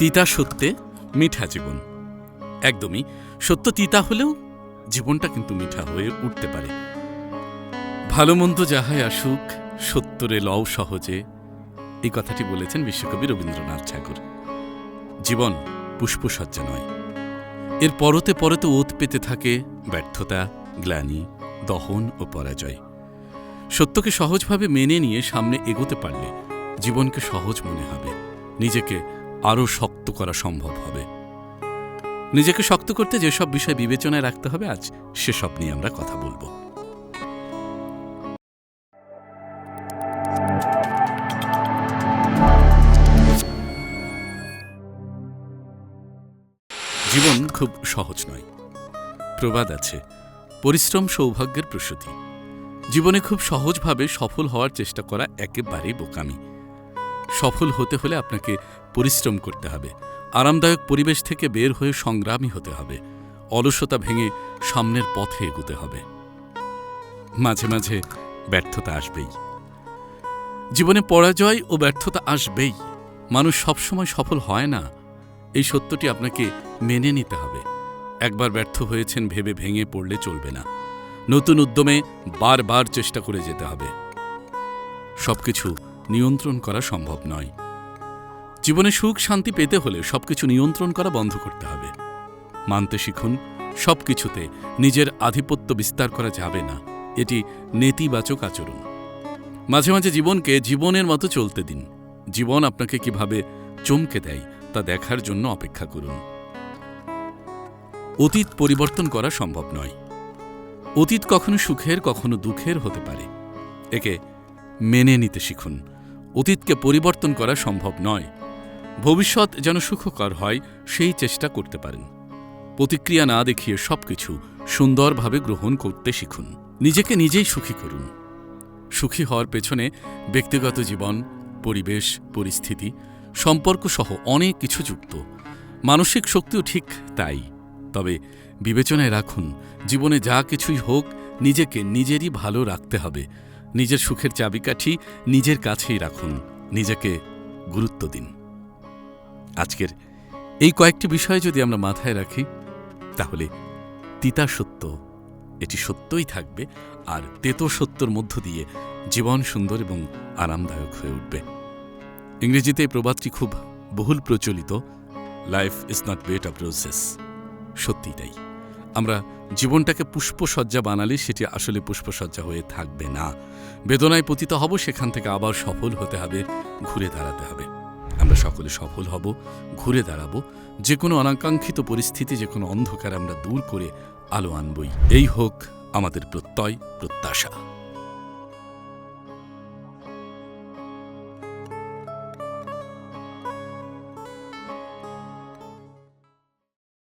তিতা সত্যে মিঠা জীবন। একদমই সত্য তিতা হলেও জীবনটা কিন্তু মিঠা হয়ে উঠতে পারে। ভালো মন্দ যাহাই আসুক সত্তরে লও সহজে। এই কথাটি বলেছেন বিশ্বকবি রবীন্দ্রনাথ ঠাকুর। জীবন পুষ্পসজ্জা নয়। এর পরতে পরতে ওত পেতে থাকে ব্যর্থতা, গ্লানি, দহন ও পরাজয়। সত্যকে সহজভাবে মেনে নিয়ে সামনে এগোতে পারলে জীবনকে সহজ মনে হবে। নিজেকে আরও শক্ত করা সম্ভব হবে। নিজেকে শক্ত করতে যেসব বিষয় বিবেচনায় রাখতে হবে, আজ সেসব নিয়ে আমরা কথা বলব। জীবন খুব সহজ নয়। প্রবাদ আছে, পরিশ্রম সৌভাগ্যের প্রসূতি। জীবনে খুব সহজভাবে সফল হওয়ার চেষ্টা করা একেবারেই বোকামি। সফল হতে হলে আপনাকে পরিশ্রম করতে হবে। আরামদায়ক পরিবেশ থেকে বের হয়ে সংগ্রামী হতে হবে। অলসতা ভেঙে সামনের পথে এগোতে হবে। মাঝে মাঝে ব্যর্থতা আসবেই। জীবনে পরাজয় ও ব্যর্থতা আসবেই। মানুষ সবসময় সফল হয় না। এই সত্যটি আপনাকে মেনে নিতে হবে। একবার ব্যর্থ হয়েছেন ভেবে ভেঙে পড়লে চলবে না। নতুন উদ্যমে বারবার চেষ্টা করে যেতে হবে। সবকিছু নিয়ন্ত্রণ করা সম্ভব নয়। জীবনে সুখ, শান্তি পেতে হলে সবকিছু নিয়ন্ত্রণ করা বন্ধ করতে হবে। মানতে শিখুন, সবকিছুতে নিজের আধিপত্য বিস্তার করা যাবে না। এটি নেতিবাচক আচরণ। মাঝে মাঝে জীবনকে জীবনের মতো চলতে দিন। জীবন আপনাকে কীভাবে চমকে দেয়, তা দেখার জন্য অপেক্ষা করুন। অতীত পরিবর্তন করা সম্ভব নয়। অতীত কখনো সুখের, কখনো দুঃখের হতে পারে। একে মেনে নিতে শিখুন। অতীতকে পরিবর্তন করা সম্ভব নয়। ভবিষ্যৎ যেন সুখকর হয়, সেই চেষ্টা করতে পারেন। প্রতিক্রিয়া না দেখিয়ে সবকিছু সুন্দরভাবে গ্রহণ করতে শিখুন। নিজেকে নিজেই সুখী করুন। সুখী হওয়ার পেছনে ব্যক্তিগত জীবন, পরিবেশ, পরিস্থিতি সম্পর্ক সহ অনেক কিছু যুক্ত। মানসিক শক্তিও ঠিক তাই। তবে বিবেচনায় রাখুন, জীবনে যা কিছুই হোক, নিজেকে নিজেরই ভালো রাখতে হবে। নিজের সুখের চাবিকাঠি নিজের কাছেই রাখুন, নিজেকে গুরুত্ব দিন। আজকের এই কয়েকটি বিষয় যদি আমরা মাথায় রাখি, তাহলে তিতা সত্য, এটি সত্যই থাকবে আর তেতো সত্যর মধ্য দিয়ে জীবন সুন্দর এবং আরামদায়ক হয়ে উঠবে। ইংরেজিতে এই প্রবাদটি খুব বহুল প্রচলিত life is not bed of roses সত্যিই তাই। আমরা জীবনটাকে পুষ্পসজ্জা বানালে সেটি আসলে পুষ্পসজ্জা হয়ে থাকবে না। বেদনায় পতিত হব, সেখান থেকে আবার সফল হতে হবে, ঘুরে দাঁড়াতে হবে। আমরা সকলে সফল হব, ঘুরে দাঁড়াবো। যে কোনো অনাকাঙ্ক্ষিত পরিস্থিতি, যে কোনো অন্ধকার আমরা দূর করে আলো আনবই। এই হোক আমাদের প্রত্যয়, প্রত্যাশা।